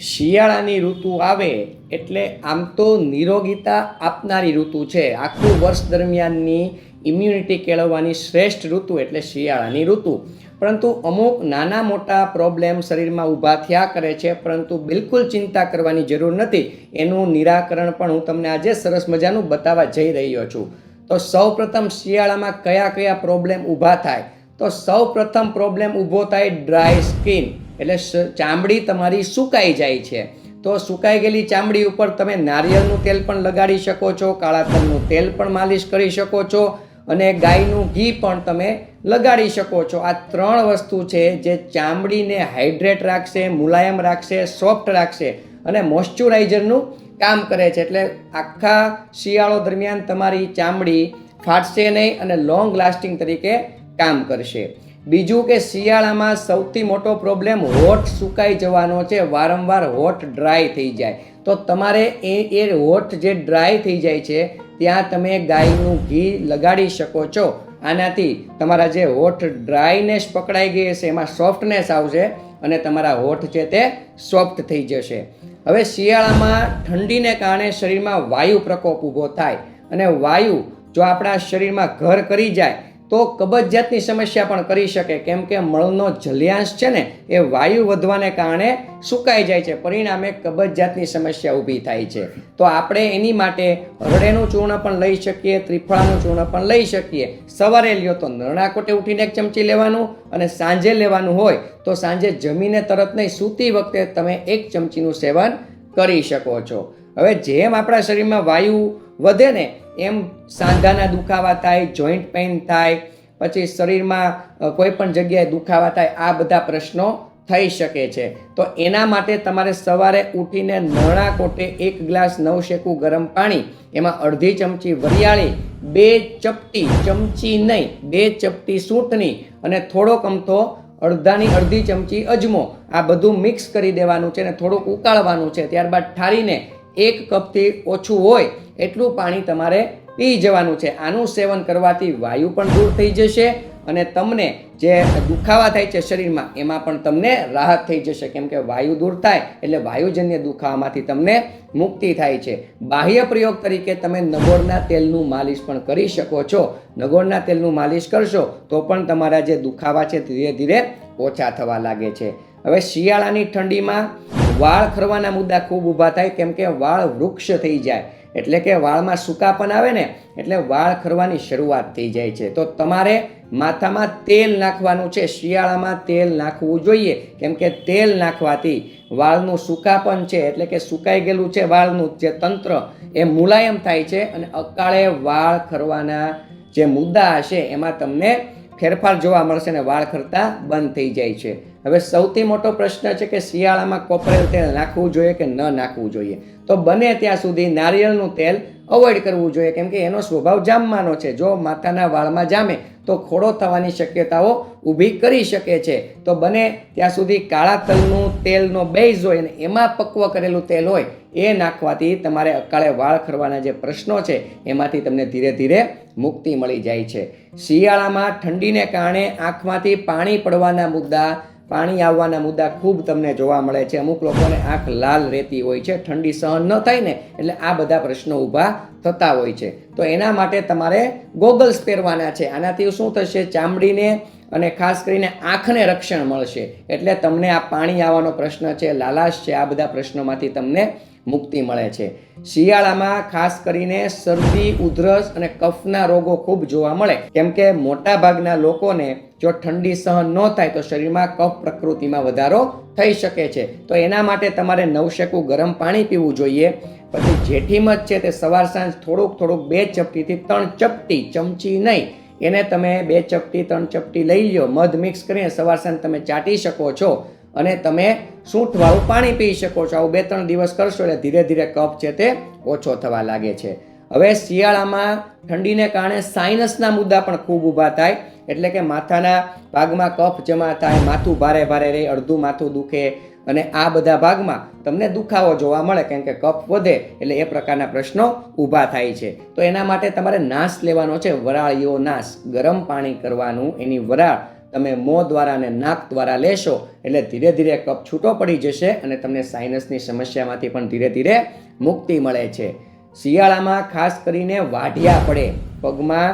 શિયાળાની ઋતુ આવે એટલે આમ તો નિરોગીતા આપનારી ઋતુ છે. આખું વર્ષ દરમિયાનની ઇમ્યુનિટી કેળવવાની શ્રેષ્ઠ ઋતુ એટલે શિયાળાની ઋતુ. પરંતુ અમુક નાના મોટા પ્રોબ્લેમ શરીરમાં ઊભા થયા કરે છે, પરંતુ બિલકુલ ચિંતા કરવાની જરૂર નથી. એનું નિરાકરણ પણ હું તમને આજે સરસ મજાનું બતાવવા જઈ રહ્યો છું. તો સૌ પ્રથમ શિયાળામાં કયા કયા પ્રોબ્લેમ ઊભા થાય? તો સૌ પ્રથમ પ્રોબ્લેમ ઊભો થાય ડ્રાય સ્કિન એટલે ચામડી તમારી સુકાઈ જાય છે. તો સુકાઈ ગયેલી ચામડી ઉપર તમે નારિયેળનું તેલ પણ લગાડી શકો છો, કાળા તલનું તેલ પણ માલિશ કરી શકો છો અને ગાયનું ઘી પણ તમે લગાડી શકો છો. આ ત્રણ વસ્તુ છે જે ચામડીને હાઇડ્રેટ રાખશે, મુલાયમ રાખશે, સોફ્ટ રાખશે અને મોઇશ્ચરાઇઝરનું કામ કરે છે. એટલે આખા શિયાળો દરમિયાન તમારી ચામડી ફાટશે નહીં અને લોંગ લાસ્ટિંગ તરીકે કામ કરશે. બીજું કે શિયાળામાં સૌથી મોટો પ્રોબ્લેમ હોઠ સુકાઈ જવાનો છે, વારંવાર હોઠ ડ્રાય થઈ જાય. તો તમારે એ એ હોઠ જે ડ્રાય થઈ જાય છે, ત્યાં તમે ગાયનું ઘી લગાડી શકો છો. આનાથી તમારા જે હોઠ ડ્રાયનેસ પકડાઈ ગઈ હશે, એમાં સોફ્ટનેસ આવશે અને તમારા હોઠ છે તે સોફ્ટ થઈ જશે. હવે શિયાળામાં ઠંડીને કારણે શરીરમાં વાયુ પ્રકોપ ઊભો થાય. અને વાયુ જો આપણા શરીરમાં ઘર કરી જાય તો કબજિયાતની સમસ્યા પણ કરી શકે. કેમ કે મળનો જલ્યાંશ છે ને, એ વાયુ વધવાને કારણે સુકાઈ જાય છે. પરિણામે કબજિયાતની સમસ્યા ઊભી થાય છે. તો આપણે એની માટે હરડેનું ચૂર્ણ પણ લઈ શકીએ, ત્રિફળાનું ચૂર્ણ પણ લઈ શકીએ. સવારે લ્યો તો નરણા કોટે ઉઠીને એક ચમચી લેવાનું અને સાંજે લેવાનું હોય તો સાંજે જમીને તરત નહીં, સૂતી વખતે તમે એક ચમચીનું સેવન કરી શકો છો. હવે જેમ આપણા શરીરમાં વાયુ વધે ને, એમ સાંધાના દુખાવા થાય જોઈન્ટ પેઇન થાય, પછી શરીરમાં કોઈ પણ જગ્યાએ દુખાવા થાય, આ બધા પ્રશ્નો થઈ શકે છે. તો એના માટે તમારે સવારે ઉઠીને નરણા કોટે એક ગ્લાસ નવ શેકું ગરમ પાણી, એમાં અડધી ચમચી વરિયાળી, બે ચપટી ચમચી નહીં, બે ચપટી સૂંઠની અને થોડોક અમથો અડધાની અડધી ચમચી અજમો, આ બધું મિક્સ કરી દેવાનું છે અને થોડુંક ઉકાળવાનું છે. ત્યારબાદ ઠારીને એક કપથી ઓછું હોય એટલું પાણી તમારે પી જવાનું છે. આનું સેવન કરવાથી વાયુ પણ દૂર થઈ જશે અને તમને જે દુખાવા થાય છે શરીરમાં, એમાં પણ તમને રાહત થઈ જશે. કેમ કે વાયુ દૂર થાય એટલે વાયુજન્ય દુખાવામાંથી તમને મુક્તિ થાય છે. બાહ્ય પ્રયોગ તરીકે તમે નગોળના તેલનું માલિશ પણ કરી શકો છો. નગોળના તેલનું માલિશ કરશો તો પણ તમારા જે દુખાવા છે ધીરે ધીરે ઓછા થવા લાગે છે. હવે શિયાળાની ઠંડીમાં વાળ ખરવાના મુદ્દા ખૂબ ઊભા થાય, કેમ કે વાળ વૃક્ષ થઈ જાય. એટલે કે વાળમાં સૂકાપન આવે ને, એટલે વાળ ખરવાની શરૂઆત થઈ જાય છે. તો તમારે માથામાં તેલ નાખવાનું છે. શિયાળામાં તેલ નાખવું જોઈએ, કેમ કે તેલ નાખવાથી વાળનું સૂકાપન છે. એટલે કે સુકાઈ ગયેલું છે વાળનું જે તંત્ર, એ મુલાયમ થાય છે અને અકાળે વાળ ખરવાના જે મુદ્દા હશે, એમાં તમને ફેરફાર જોવા મળશે અને વાળ ખરતા બંધ થઈ જાય છે. હવે સૌથી મોટો પ્રશ્ન છે કે શિયાળામાં કોપરેલ તેલ નાખવું જોઈએ કે ન નાખવું જોઈએ? તો બને ત્યાં સુધી નારિયેળનું તેલ અવોઇડ કરવું જોઈએ, કેમ કે એનો સ્વભાવ જામવાનો છે. જો માથાના વાળમાં જામે, તો ખોડો થવાની શક્યતાઓ ઊભી કરી શકે છે. તો બને ત્યાં સુધી કાળા તલનું તેલનો બેઝ હોય અને એમાં પક્વ કરેલું તેલ હોય, એ નાખવાથી તમારે અકાળે વાળ ખરવાના જે પ્રશ્નો છે, એમાંથી તમને ધીરે ધીરે મુક્તિ મળી જાય છે. શિયાળામાં ઠંડીને કારણે આંખમાંથી પાણી પડવાના મુદ્દા પાણી આવવાના મુદ્દા ખૂબ તમને જોવા મળે છે. અમુક લોકોને આંખ લાલ રહેતી હોય છે, ઠંડી સહન ન થાય ને એટલે આ બધા પ્રશ્નો ઊભા થતા હોય છે. તો એના માટે તમારે ગોગલ્સ પહેરવાના છે. આનાથી શું થશે? ચામડીને અને ખાસ કરીને આંખને રક્ષણ મળશે. એટલે તમને આ પાણી આવવાનો પ્રશ્ન છે, લાલાશ છે, આ બધા પ્રશ્નોમાંથી તમને મુક્તિ મળે છે. શિયાળામાં ખાસ કરીને શરદી, ઉધરસ અને કફના રોગો ખૂબ જોવા મળે. કેમ કે મોટા ભાગના લોકોને જો ઠંડી સહન ન થાય તો શરીરમાં કફ પ્રકૃતિમાં વધારો થઈ શકે છે. તો એના માટે તમારે નવશેકું ગરમ પાણી પીવું જોઈએ. પછી જેઠીમધ છે તે સવાર સાંજ થોડુંક થોડુંક બે ચપટીથી ત્રણ ચપટી, ચમચી નહીં. એને તમે બે ચપટી, ત્રણ ચપટી લઈ લો મધ મિક્સ કરીને સવાર સાંજ તમે ચાટી શકો છો. અને તમે સૂંઠવાળું પાણી પી શકો છો. આવું બે ત્રણ દિવસ કરશો એટલે ધીરે ધીરે કફ છે તે ઓછો થવા લાગે છે. હવે શિયાળામાં ઠંડીને કારણે સાઇનસના મુદ્દા પણ ખૂબ ઊભા થાય. એટલે કે માથાના ભાગમાં કફ જમા થાય, માથું ભારે ભારે રહે, અડધું માથું દુખે અને આ બધા ભાગમાં તમને દુખાવો જોવા મળે, કેમ કે કફ વધે એટલે એ પ્રકારના પ્રશ્નો ઊભા થાય છે. તો એના માટે તમારે નાશ લેવાનો છે. વરાળીઓ નાશ ગરમ પાણી કરવાનું એની વરાળ. તમે મોં દ્વારા અને નાક દ્વારા લેશો, એટલે ધીરે ધીરે કફ છૂટો પડી જશે અને તમને સાઇનસની સમસ્યામાંથી પણ ધીરે ધીરે મુક્તિ મળે છે. શિયાળામાં ખાસ કરીને વાઢિયા પડે, પગમાં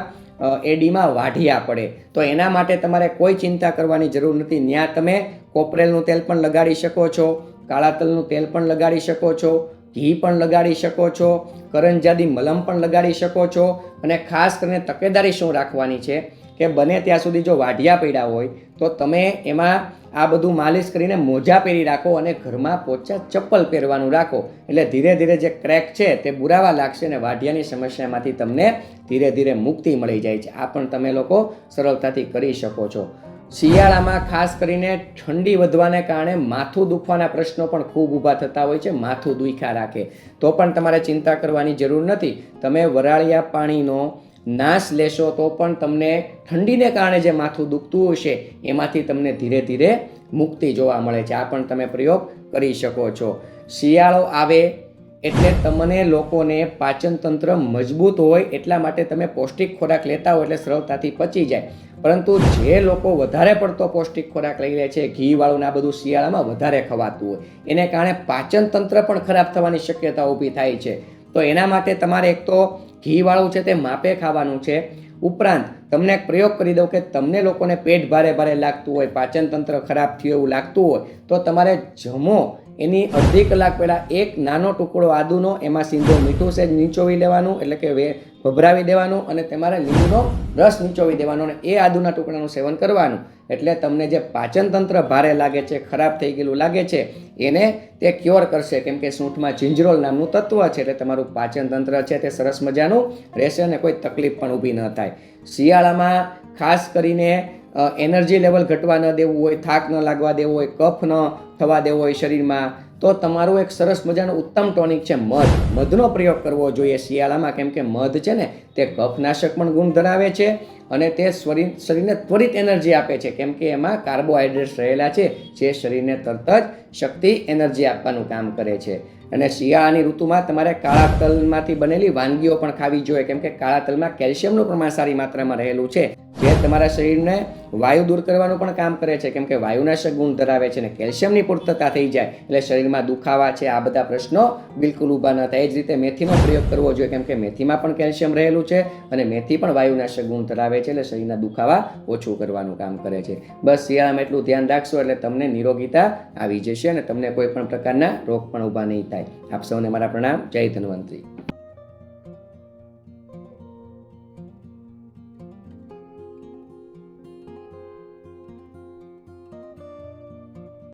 એડીમાં વાઢિયા પડે. તો એના માટે તમારે કોઈ ચિંતા કરવાની જરૂર નથી. ત્યાં તમે કોપરેલનું તેલ પણ લગાડી શકો છો, કાળા તલનું તેલ પણ લગાડી શકો છો, ઘી પણ લગાડી શકો છો, કરંજાદી મલમ પણ લગાડી શકો છો અને ખાસ કરીને તકેદારી શું રાખવાની છે? કે બને ત્યાં સુધી જો વાઢિયા પડ્યા હોય, તો તમે એમાં આ બધું માલિશ કરીને મોજા પહેરી રાખો અને ઘરમાં પોચા ચપ્પલ પહેરવાનું રાખો. એટલે ધીરે ધીરે જે ક્રેક છે તે બુરાવા લાગશે અને વાઢિયાની સમસ્યામાંથી તમને ધીરે ધીરે મુક્તિ મળી જાય છે. આ પણ તમે લોકો સરળતાથી કરી શકો છો. શિયાળામાં ખાસ કરીને ઠંડી વધવાને કારણે માથું દુખવાના પ્રશ્નો પણ ખૂબ ઊભા થતા હોય છે, માથું દુખ્યા રાખે. તો પણ તમારે ચિંતા કરવાની જરૂર નથી. તમે વરાળિયા પાણીનો નાશ લેશો તો પણ તમને ઠંડીને કારણે જે માથું દુખતું હશે એમાંથી તમને ધીરે ધીરે મુક્તિ જોવા મળે છે. આ પણ તમે પ્રયોગ કરી શકો છો. શિયાળો આવે એટલે તમને લોકોને પાચનતંત્ર મજબૂત હોય એટલા માટે તમે પૌષ્ટિક ખોરાક લેતા હોય એટલે સરળતાથી પચી જાય. પરંતુ જે લોકો વધારે પડતો પૌષ્ટિક ખોરાક લઈ લે છે, ઘીવાળું આ બધું શિયાળામાં વધારે ખવાતું હોય, એને કારણે પાચન તંત્ર પણ ખરાબ થવાની શક્યતા ઊભી થાય છે. તો એના માટે તમારે એક તો ઘીવાળું છે તે માપે ખાવાનું છે. ઉપરાંત, તમને એક પ્રયોગ કરી દઉં કે તમને લોકોને પેટ ભારે ભારે લાગતું હોય, પાચન તંત્ર ખરાબ થયું એવું લાગતું હોય, તો તમારે જમો. એની અડધી કલાક પહેલાં એક નાનો ટુકડો આદુનો, એમાં સીંધો મીઠું સેજ નીચોવી લેવાનું, એટલે કે વે ભભરાવી દેવાનું અને તમારે લીંબુનો રસ નીચોવી દેવાનો અને એ આદુના ટુકડાનું સેવન કરવાનું. એટલે તમને જે પાચન તંત્ર ભારે લાગે છે, ખરાબ થઈ ગયેલું લાગે છે, એને તે ક્યોર કરશે. કેમ કે સૂંઠમાં જિંજરોલ નામનું તત્વ છે, એટલે તમારું પાચન તંત્ર છે તે સરસ મજાનું રહેશે અને કોઈ તકલીફ પણ ઊભી ન થાય. શિયાળામાં ખાસ કરીને એનર્જી લેવલ ઘટવા ન દેવું હોય, થાક ન લાગવા દેવો હોય, કફ ન થવા દેવો હોય શરીરમાં તો તમારું એક સરસ મજાનું ઉત્તમ ટોનિક છે મધ. મધનો પ્રયોગ કરવો જોઈએ શિયાળામાં, કેમ કે મધ છે ને, તે કફનાશક પણ ગુણ ધરાવે છે અને તે શરીર, શરીરને ત્વરિત એનર્જી આપે છે. કેમ કે એમાં કાર્બોહાઈડ્રેટ્સ રહેલા છે, જે શરીરને તરત જ શક્તિ, એનર્જી આપવાનું કામ કરે છે. અને શિયાળાની ઋતુમાં તમારે કાળા તલમાંથી બનેલી વાનગીઓ પણ ખાવી જોઈએ, કેમ કે કાળા તલમાં કેલ્શિયમનું પ્રમાણ સારી માત્રામાં રહેલું છે, જે તમારા શરીરને વાયુ દૂર કરવાનું પણ કામ કરે છે, કેમ કે વાયુનાશક ગુણ ધરાવે છે અને કેલ્શિયમની પૂર્તતા થઈ જાય, એટલે શરીરમાં દુખાવા છે, આ બધા પ્રશ્નો બિલકુલ ઊભા ન થાય. એ જ રીતે મેથીનો પ્રયોગ કરવો જોઈએ, કેમ કે મેથીમાં પણ કેલ્શિયમ રહેલું છે અને મેથી પણ વાયુનાશક ગુણ ધરાવે છે, એટલે શરીરના દુખાવા ઓછું કરવાનું કામ કરે છે. બસ શિયાળામાં એટલું ધ્યાન રાખશો, એટલે તમને નિરોગીતા આવી જશે અને તમને કોઈ પણ પ્રકારના રોગ પણ ઊભા નહીં થાય. આપ સૌને મારા પ્રણામ. જય ધન્વંતરી.